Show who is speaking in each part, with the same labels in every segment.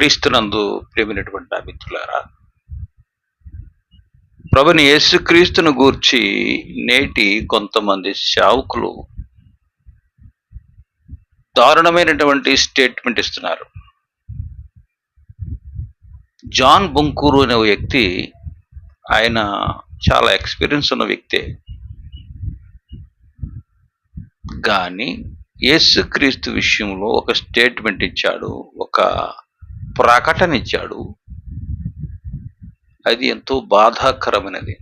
Speaker 1: క్రీస్తునందు ప్రేమినటువంటి నా మిత్రులారా ప్రభుని యేసుక్రీస్తును గూర్చి నేటి కొంతమంది శావుకులు దారుణమైనటువంటి స్టేట్మెంట్ ఇస్తున్నారు. జాన్ బొంకూరు అనే వ్యక్తి ఆయన చాలా ఎక్స్పీరియన్స్ ఉన్న వ్యక్తే. కానీ యేసుక్రీస్తు విషయంలో ఒక స్టేట్మెంట్ ఇచ్చాడు ఒక ప్రకటన ఇచ్చాడు అది ఎంతో బాధాకరమైనది.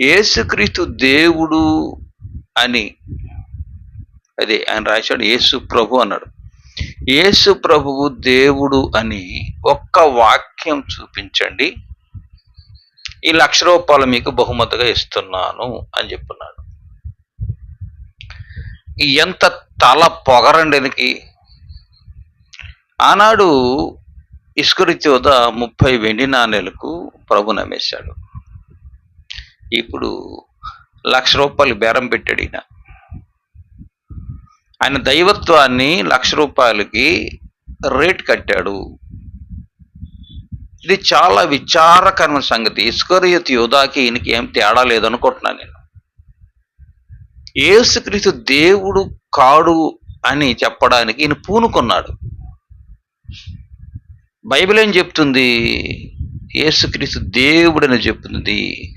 Speaker 1: ఏసుక్రీస్తు దేవుడు అని అదే ఆయన రాశాడు యేసు ప్రభు అన్నాడు. యేసు ప్రభువు దేవుడు అని ఒక్క వాక్యం చూపించండి. ఈ లక్ష రూపాయలు మీకు బహుమతిగా ఇస్తున్నాను అని చెప్పున్నాడు. ఎంత తల పొగరండికి ఆనాడు ఇష్కరిత్యోద ముప్పై వెండి నాణేలకు ప్రభు నమ్మేశాడు. ఇప్పుడు లక్ష రూపాయలు బేరం పెట్టాడు ఈయన. ఆయన దైవత్వాన్ని లక్ష రూపాయలకి రేట్ కట్టాడు. ఇది చాలా విచారకరమైన సంగతి. ఇస్కరియత్ యోధాకి ఈయనకి ఏం తేడా లేదనుకుంటున్నాను నేను. ఏసుక్రీస్తు దేవుడు కాడు అని చెప్పడానికి ఈయన పూనుకున్నాడు. బైబిల్ ఏం చెప్తుంది? యేసుక్రీస్తు దేవుడని చెప్తుంది.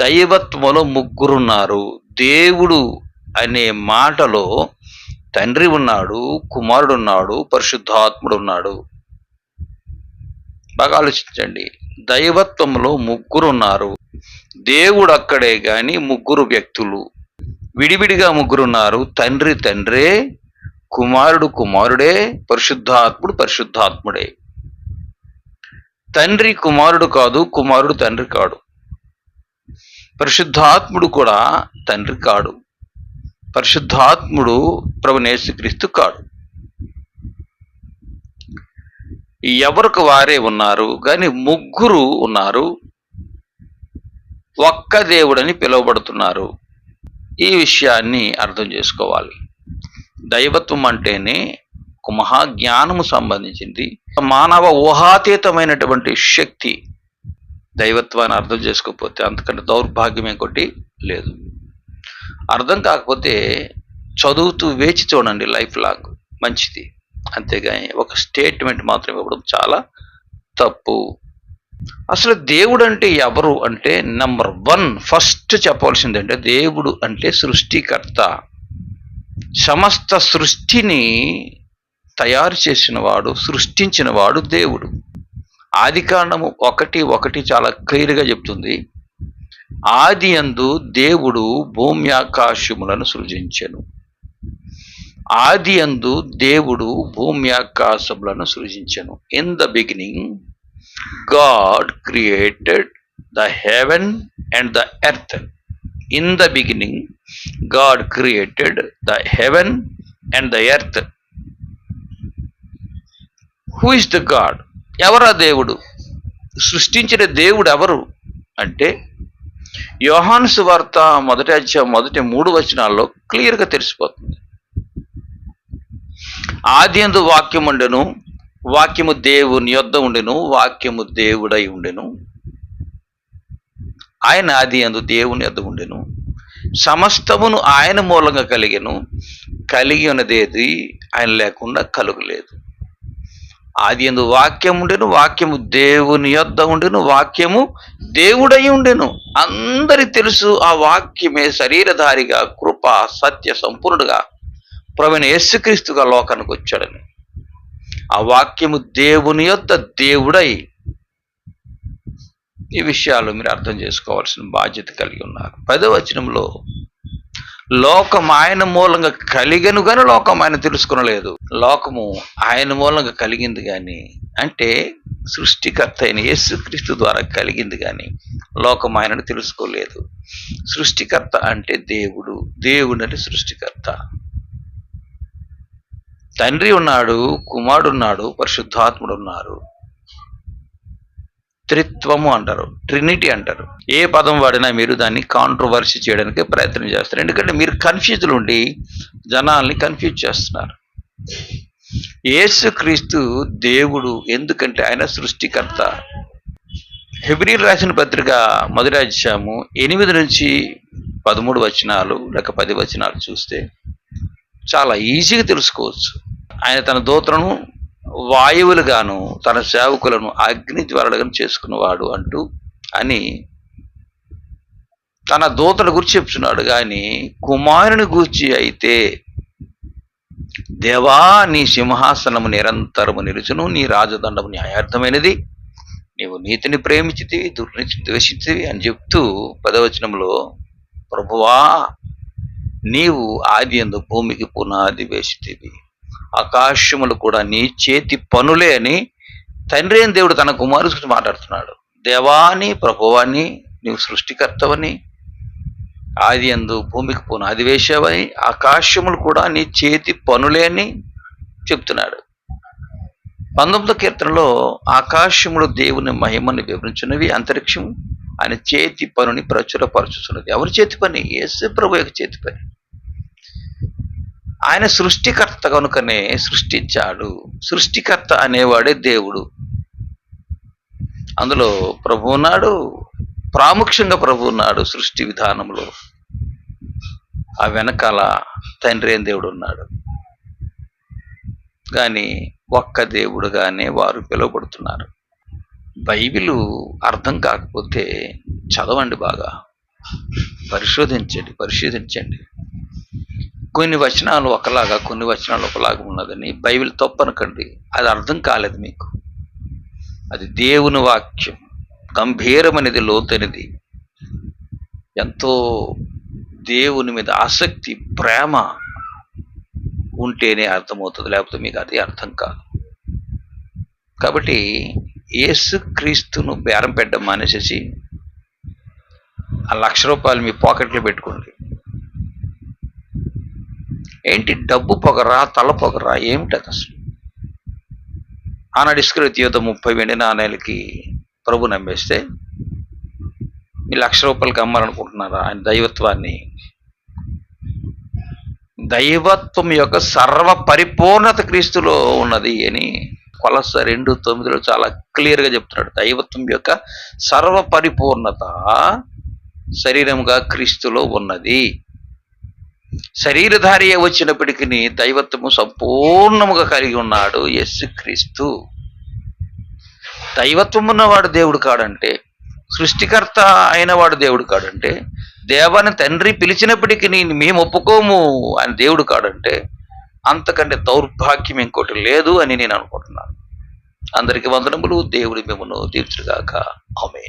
Speaker 1: దైవత్వంలో ముగ్గురున్నారు. దేవుడు అనే మాటలో తండ్రి ఉన్నాడు కుమారుడు ఉన్నాడు పరిశుద్ధాత్ముడు ఉన్నాడు బాగా ఆలోచించండి. దైవత్వంలో ముగ్గురు ఉన్నారు దేవుడు అక్కడే గాని ముగ్గురు వ్యక్తులు. విడివిడిగా ముగ్గురు ఉన్నారు తండ్రి తండ్రే కుమారుడు కుమారుడే పరిశుద్ధాత్ముడు పరిశుద్ధాత్ముడే. తండ్రి కుమారుడు కాదు కుమారుడు తండ్రి కాడు. పరిశుద్ధాత్ముడు కూడా తండ్రి కాడు. పరిశుద్ధాత్ముడు ప్రభు నేసుక్రీస్తు కాడు. ఎవరికి వారే ఉన్నారు కానీ ముగ్గురు ఉన్నారు. ఒక్క దేవుడని పిలువబడుతున్నారు. ఈ విషయాన్ని అర్థం చేసుకోవాలి. దైవత్వం అంటేనే ఒక మహాజ్ఞానము సంబంధించింది. మానవ ఊహాతీతమైనటువంటి శక్తి దైవత్వాన్ని అర్థం చేసుకోకపోతే అంతకంటే దౌర్భాగ్యం ఇంకోటి లేదు. అర్థం కాకపోతే చదువుతూ వేచి చూడండి లైఫ్ లాంగ్ మంచిది. అంతేగాని ఒక స్టేట్మెంట్ మాత్రం ఇవ్వడం చాలా తప్పు. అసలు దేవుడు అంటే ఎవరు అంటే నంబర్ వన్ ఫస్ట్ చెప్పవలసిందంటే దేవుడు అంటే సృష్టికర్త. సమస్త సృష్టిని తయారు చేసిన వాడు సృష్టించిన వాడు దేవుడు. ఆదికాండము ఒకటి ఒకటి చాలా క్లియర్గా చెప్తుంది. ఆది అందు దేవుడు భూమి ఆకాశములను సృజించెను. ఆది అందు దేవుడు భూమి ఆకాశములను సృజించెను. In the beginning God created the heaven and the earth in the beginning God created the heaven and the earth who is the God ఎవరా దేవుడు? సృష్టించిన దేవుడు ఎవరు? అంటే యోహాన్స్ వార్త మొదటి అధ్యాయం మొదటి మూడు వచనాల్లో క్లియర్గా తెలిసిపోతుంది. ఆది ఎందు వాక్యం ఉండెను వాక్యము దేవుని యొద్ద ఉండెను వాక్యము దేవుడై ఉండెను. ఆయన ఆది అందు దేవుని యొద్ద ఉండెను. సమస్తమును ఆయన మూలంగా కలిగెను. కలిగి ఉన్నదేది ఆయన లేకుండా కలుగలేదు. ఆది ఎందు వాక్యం ఉండెను వాక్యము దేవుని యొద్ద ఉండెను వాక్యము దేవుడై ఉండెను. అందరి తెలుసు ఆ వాక్యమే శరీరధారిగా కృప సత్య సంపూర్ణుడుగా ప్రవీణ యేసుక్రీస్తుగా లోకానికి వచ్చాడని. ఆ వాక్యము దేవుని యొద్ద దేవుడై ఈ విషయాలు మీరు అర్థం చేసుకోవాల్సిన బాధ్యత కలిగి ఉన్నారు. పదవచనంలో లోకం ఆయన మూలంగా కలిగను కానీ లోకం ఆయన తెలుసుకునలేదు. లోకము ఆయన మూలంగా కలిగింది కానీ అంటే సృష్టికర్త అయిన యేసుక్రీస్తు ద్వారా కలిగింది కానీ లోకం ఆయనను తెలుసుకోలేదు. సృష్టికర్త అంటే దేవుడు దేవుడు అంటే సృష్టికర్త. తండ్రి ఉన్నాడు కుమారుడు ఉన్నాడు పరిశుద్ధాత్ముడు ఉన్నారు. త్రిత్వము అంటారు ట్రినిటీ అంటారు. ఏ పదం వాడినా మీరు దాన్ని కాంట్రవర్సీ చేయడానికి ప్రయత్నం చేస్తారు. ఎందుకంటే మీరు కన్ఫ్యూజ్లు ఉండి జనాల్ని కన్ఫ్యూజ్ చేస్తున్నారు. యేసుక్రీస్తు దేవుడు ఎందుకంటే ఆయన సృష్టికర్త. హెబ్రి రాసిన పత్రిక మొదటి అధ్యాయము ఎనిమిది నుంచి పదమూడు వచనాలు లేక పది వచనాలు చూస్తే చాలా ఈజీగా తెలుసుకోవచ్చు. ఆయన తన దూతలను వాయువులుగాను తన సేవకులను అగ్ని జ్వరలుగాను చేసుకున్నవాడు అంటూ అని తన దూతల గురించి చెప్తున్నాడు. కానీ కుమారుని గూర్చి అయితే దేవా నీ సింహాసనము నిరంతరము నిలుచును నీ రాజదండము న్యాయార్థమైనది. నీవు నీతిని ప్రేమించితివి దుర్నీతిని ద్వేషించితివి అని చెప్తూ పదవచనంలో ప్రభువా నీవు ఆది ఎందు భూమికి పునాది వేసితివి. ఆకాశములు కూడా నీ చేతి పనులే అని తండ్రి అని దేవుడు తన కుమారుడు గురించి మాట్లాడుతున్నాడు. దేవాని ప్రభువాని నీవు సృష్టికర్తవని ఆది ఎందు భూమికి పునాది వేసావని ఆకాశములు కూడా నీ చేతి పనులే అని చెప్తున్నాడు. పంతొమ్మిదో కీర్తనలో ఆకాశములు దేవుని మహిమని వివరించినవి అంతరిక్షం ఆయన చేతి పనుని ప్రచురపరచుతున్నది ఎవరి చేతి పని? ఏసు ప్రభు యొక్క చేతి పని. ఆయన సృష్టికర్త కనుకనే సృష్టించాడు. సృష్టికర్త అనేవాడే దేవుడు. అందులో ప్రభు ప్రాముఖ్యంగా ప్రభు నాడు సృష్టి విధానంలో. ఆ వెనకాల తండ్రి అయిన దేవుడు ఉన్నాడు. కానీ ఒక్క దేవుడుగానే వారు పిలువబడుతున్నారు. బైబిలు అర్థం కాకపోతే చదవండి బాగా. పరిశోధించండి పరిశోధించండి కొన్ని వచనాలు ఒకలాగా కొన్ని వచనాలు ఒకలాగా ఉన్నదని బైబిల్ తప్పనకండి. అది అర్థం కాలేదు మీకు. అది దేవుని వాక్యం. గంభీరమైనది లోతైనది. ఎంతో దేవుని మీద ఆసక్తి ప్రేమ ఉంటేనే అర్థమవుతుంది. లేకపోతే మీకు అది అర్థం కాదు. కాబట్టి యేసు క్రీస్తును బేరం పెట్టడం మానేసేసి ఆ లక్ష రూపాయలు మీ పాకెట్లో పెట్టుకోండి. ఏంటి డబ్బు పొగరా తల పొగరా ఏమిటది అసలు? ఆనాడు ఇస్క్రతీయత ముప్పై వెండి నాణేలకి ప్రభు నమ్మేస్తే మీ లక్ష రూపాయలకి అమ్మాలనుకుంటున్నారా ఆయన దైవత్వాన్ని? దైవత్వం యొక్క సర్వ పరిపూర్ణత క్రీస్తులో ఉన్నది అని కొలస రెండు తొమ్మిదిలో చాలా క్లియర్గా చెప్తున్నాడు. దైవత్వం యొక్క సర్వ పరిపూర్ణత శరీరముగా క్రీస్తులో ఉన్నది. శరీరధారియే వచ్చినప్పటికీ దైవత్వము సంపూర్ణముగా కలిగి ఉన్నాడు యస్సు క్రీస్తు దైవత్వం ఉన్నవాడు దేవుడు కాడంటే సృష్టికర్త అయినవాడు దేవుడు కాడంటే దేవాన్ని తండ్రి పిలిచినప్పటికీ నేను మేము ఒప్పుకోము అని దేవుడు కాడంటే అంతకంటే దౌర్భాగ్యం ఇంకోటి లేదు అని నేను అనుకుంటున్నాను. అందరికి వందనములు దేవుడి మిమ్మను తీర్చుగాక ఆమె